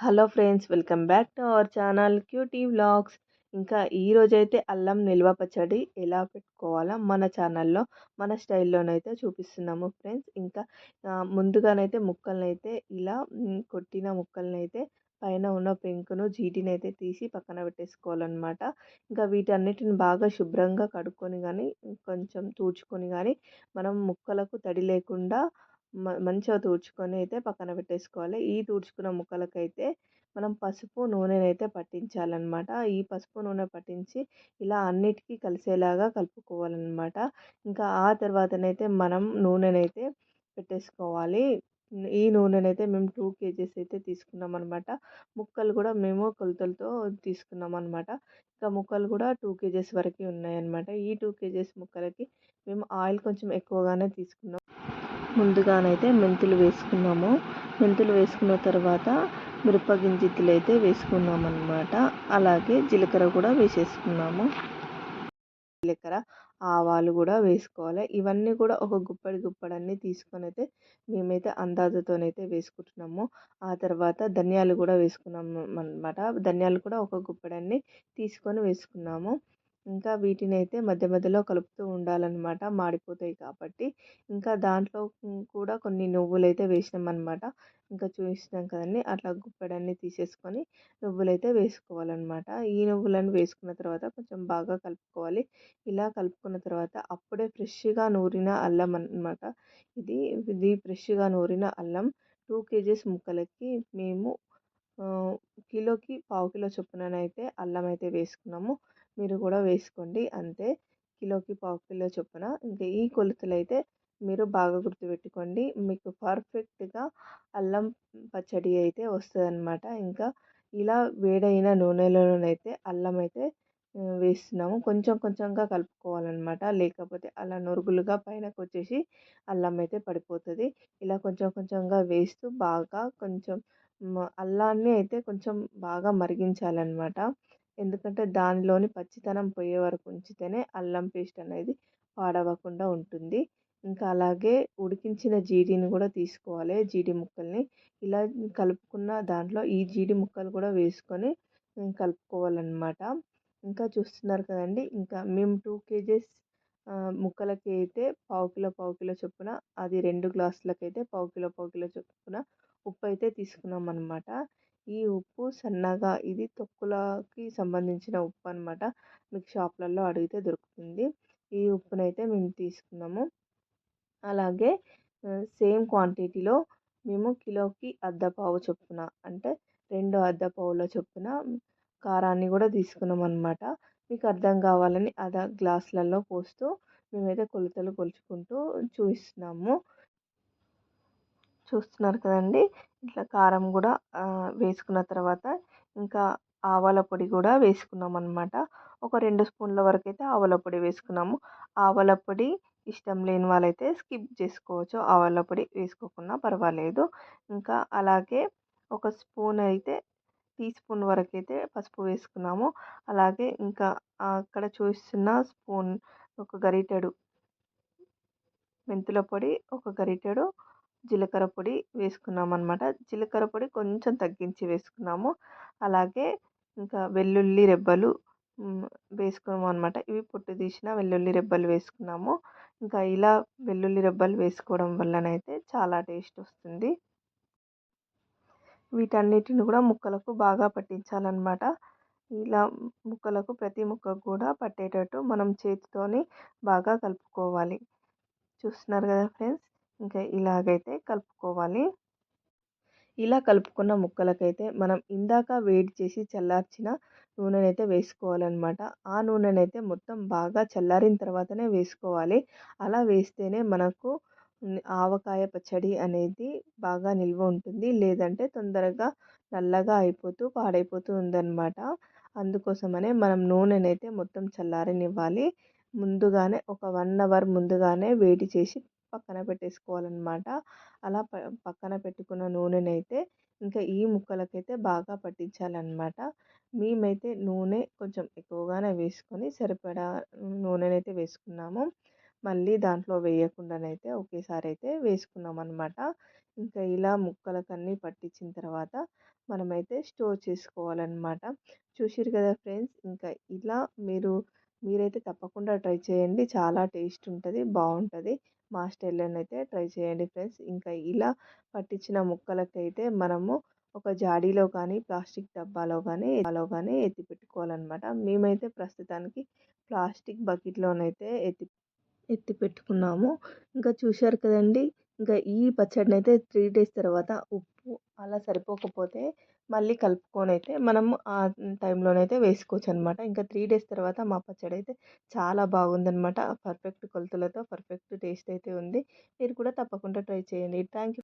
Hello friends welcome back to our channel cutie vlogs. ఇంకా ఈరోజైతే అల్లం నిల్వ పచ్చడి ఎలా పెట్టుకోవాలో మన ఛానల్లో మన స్టైల్లోనైతే చూపిస్తున్నాము ఫ్రెండ్స్. ఇంకా ముందుగానైతే ముక్కలనైతే ఇలా కొట్టిన ముక్కలనైతే పైన ఉన్న పెంకును జీటిని అయితే తీసి పక్కన పెట్టేసుకోవాలన్నమాట. ఇంకా వీటన్నిటిని బాగా శుభ్రంగా కడుక్కొని కానీ కొంచెం తుడుచుకొని కానీ మనం ముక్కలకు తడి లేకుండా మంచిగా తుడుచుకొని అయితే పక్కన పెట్టేసుకోవాలి. ఈ తుడుచుకున్న ముక్కలకైతే మనం పసుపు నూనెనైతే పట్టించాలన్నమాట. ఈ పసుపు నూనె పట్టించి ఇలా అన్నిటికీ కలిసేలాగా కలుపుకోవాలన్నమాట. ఇంకా ఆ తర్వాతనైతే మనం నూనెనైతే పెట్టేసుకోవాలి. ఈ నూనెనైతే మేము టూ కేజీస్ అయితే తీసుకున్నాం అనమాట ముక్కలు కూడా మేము కొలతలతో తీసుకున్నాం అనమాట ఇంకా ముక్కలు కూడా టూ కేజీస్ వరకు ఉన్నాయన్నమాట. ఈ టూ కేజీస్ ముక్కలకి మేము ఆయిల్ కొంచెం ఎక్కువగానే తీసుకున్నాం. ముందుగానైతే మెంతులు వేసుకున్నాము. మెంతులు వేసుకున్న తర్వాత మిరప అయితే వేసుకున్నాం అనమాట అలాగే జీలకర్ర కూడా వేసేసుకున్నాము. జీలకర్ర ఆవాలు కూడా వేసుకోవాలి. ఇవన్నీ కూడా ఒక గుప్పడి గుప్పడన్ని తీసుకొని అయితే మేమైతే అందాజతోనైతే వేసుకుంటున్నాము. ఆ తర్వాత ధనియాలు కూడా వేసుకున్నాము అనమాట ధనియాలు కూడా ఒక గుప్పడన్ని తీసుకొని వేసుకున్నాము. ఇంకా వీటిని అయితే మధ్య మధ్యలో కలుపుతూ ఉండాలన్నమాట. మాడిపోతాయి కాబట్టి. ఇంకా దాంట్లో కూడా కొన్ని నువ్వులు అయితే వేసినాం అనమాట ఇంకా చూసినాం కదండి. అట్లా గుప్పెడన్ని తీసేసుకొని నువ్వులు అయితే వేసుకోవాలన్నమాట. ఈ నువ్వులను వేసుకున్న తర్వాత కొంచెం బాగా కలుపుకోవాలి. ఇలా కలుపుకున్న తర్వాత అప్పుడే ఫ్రెష్గా నూరిన అల్లం అనమాట ఇది ఇది ఫ్రెష్గా నూరిన అల్లం టూ కేజీస్ ముక్కలకి మేము కిలోకి పావు కిలో చొప్పుననైతే అల్లం అయితే వేసుకున్నాము. మీరు కూడా వేసుకోండి. అంతే. కిలోకి పావు కిలో చొప్పున. ఇంకా ఈ కొలతలు అయితే మీరు బాగా గుర్తుపెట్టుకోండి. మీకు పర్ఫెక్ట్గా అల్లం పచ్చడి అయితే వస్తుందన్నమాట. ఇంకా ఇలా వేడైన నూనెలోనైతే అల్లం అయితే వేస్తున్నాము. కొంచెం కొంచెంగా కలుపుకోవాలన్నమాట. లేకపోతే అలా నురుగులుగా పైనకు వచ్చేసి అల్లం అయితే పడిపోతుంది. ఇలా కొంచెం కొంచెంగా వేస్తూ బాగా కొంచెం అల్లాన్ని అయితే కొంచెం బాగా మరిగించాలన్నమాట. ఎందుకంటే దానిలోని పచ్చితనం పోయే వరకు ఉంచితేనే అల్లం పేస్ట్ అనేది పాడవకుండా ఉంటుంది. ఇంకా అలాగే ఉడికించిన జీడిని కూడా తీసుకోవాలి. జీడి ముక్కల్ని ఇలా కలుపుకున్న దాంట్లో ఈ జీడి ముక్కలు కూడా వేసుకొని కలుపుకోవాలన్నమాట. ఇంకా చూస్తున్నారు కదండి ఇంకా మేము టూ కేజీస్ ముక్కలకి అయితే పావు కిలో పావు కిలో చొప్పున అది రెండు గ్లాసులకైతే పావు కిలో పావు కిలో చొప్పున ఉప్పు అయితే తీసుకున్నాం అనమాట ఈ ఉప్పు సన్నగా ఇది తొక్కులకి సంబంధించిన ఉప్పు అనమాట మీకు షాప్లలో అడిగితే దొరుకుతుంది. ఈ ఉప్పునైతే మేము తీసుకున్నాము. అలాగే సేమ్ క్వాంటిటీలో మేము కిలోకి అర్ధ పావు చొప్పున అంటే రెండు అర్ధ పావుల చొప్పున కారాన్ని కూడా తీసుకున్నాం అనమాట మీకు అర్థం కావాలని అదా గ్లాసులలో పోస్తూ మేమైతే కొలతలు కొలుచుకుంటూ చూపిస్తున్నాము చూస్తున్నారు కదండి. ఇట్లా కారం కూడా వేసుకున్న తర్వాత ఇంకా ఆవాల పొడి కూడా వేసుకున్నాం అనమాట ఒక రెండు స్పూన్ల వరకు అయితే ఆవాల పొడి వేసుకున్నాము. ఆవాల పొడి ఇష్టం లేని వాళ్ళైతే స్కిప్ చేసుకోవచ్చు. ఆవాల పొడి వేసుకోకున్నా పర్వాలేదు. ఇంకా అలాగే ఒక స్పూన్ అయితే టీ స్పూన్ వరకు అయితే పసుపు వేసుకున్నాము. అలాగే ఇంకా అక్కడ చూస్తున్న స్పూన్ ఒక గరిటెడు మెంతుల పొడి ఒక గరిటెడు జీలకర్ర పొడి వేసుకున్నాం అనమాట జీలకర్ర పొడి కొంచెం తగ్గించి వేసుకున్నాము. అలాగే ఇంకా వెల్లుల్లి రెబ్బలు వేసుకున్నాము అనమాట ఇవి పొట్టు తీసిన వెల్లుల్లి రెబ్బలు వేసుకున్నాము. ఇంకా ఇలా వెల్లుల్లి రెబ్బలు వేసుకోవడం వల్లనైతే చాలా టేస్ట్ వస్తుంది. వీటన్నిటిని కూడా ముక్కలకు బాగా పట్టించాలన్నమాట. ఇలా ముక్కలకు ప్రతి ముక్కకు కూడా పట్టేటట్టు మనం చేతితోని బాగా కలుపుకోవాలి. చూస్తున్నారు కదా ఫ్రెండ్స్? ఇంకా ఇలాగైతే కలుపుకోవాలి. ఇలా కలుపుకున్న ముక్కలకైతే మనం ఇందాక వేడి చేసి చల్లార్చిన నూనెనైతే వేసుకోవాలన్నమాట. ఆ నూనెనైతే మొత్తం బాగా చల్లారిన తర్వాతనే వేసుకోవాలి. అలా వేస్తేనే మనకు ఆవకాయ పచ్చడి అనేది బాగా నిల్వ ఉంటుంది. లేదంటే తొందరగా నల్లగా అయిపోతూ పాడైపోతూ ఉందన్నమాట. అందుకోసమనే మనం నూనెనైతే మొత్తం చల్లారనివ్వాలి. ముందుగానే ఒక వన్ అవర్ ముందుగానే వేడి చేసి పక్కన పెట్టేసుకోవాలన్నమాట. అలా ప పక్కన పెట్టుకున్న నూనెనైతే ఇంకా ఈ ముక్కలకైతే బాగా పట్టించాలన్నమాట. మేమైతే నూనె కొంచెం ఎక్కువగానే వేసుకొని సరిపడా నూనెనైతే వేసుకున్నాము. మళ్ళీ దాంట్లో వేయకుండానైతే ఒకేసారి అయితే వేసుకున్నాం అనమాట ఇంకా ఇలా ముక్కలకన్నీ పట్టించిన తర్వాత మనమైతే స్టోర్ చేసుకోవాలన్నమాట. చూసిరు కదా ఫ్రెండ్స్ ఇంకా ఇలా మీరు మీరైతే తప్పకుండా ట్రై చేయండి. చాలా టేస్ట్ ఉంటుంది బాగుంటుంది మా అయితే ట్రై చేయండి ఫ్రెండ్స్. ఇంకా ఇలా పట్టించిన ముక్కలకైతే మనము ఒక జాడీలో కానీ ప్లాస్టిక్ డబ్బాలో కానీ డబ్బాలో కానీ ఎత్తి పెట్టుకోవాలన్నమాట. మేమైతే ప్రస్తుతానికి ప్లాస్టిక్ బకెట్లోనైతే ఎత్తి ఎత్తి పెట్టుకున్నాము. ఇంకా చూశారు కదండి ఇంకా ఈ పచ్చడిని అయితే త్రీ డేస్ తర్వాత ఉప్పు అలా సరిపోకపోతే మళ్ళీ కలుపుకొని అయితే మనము ఆ టైంలోనైతే వేసుకోవచ్చు అనమాట ఇంకా త్రీ డేస్ తర్వాత మా పచ్చడి అయితే చాలా బాగుందనమాట. పర్ఫెక్ట్ కొలతలతో పర్ఫెక్ట్ టేస్ట్ అయితే ఉంది. మీరు కూడా తప్పకుండా ట్రై చేయండి. Thank you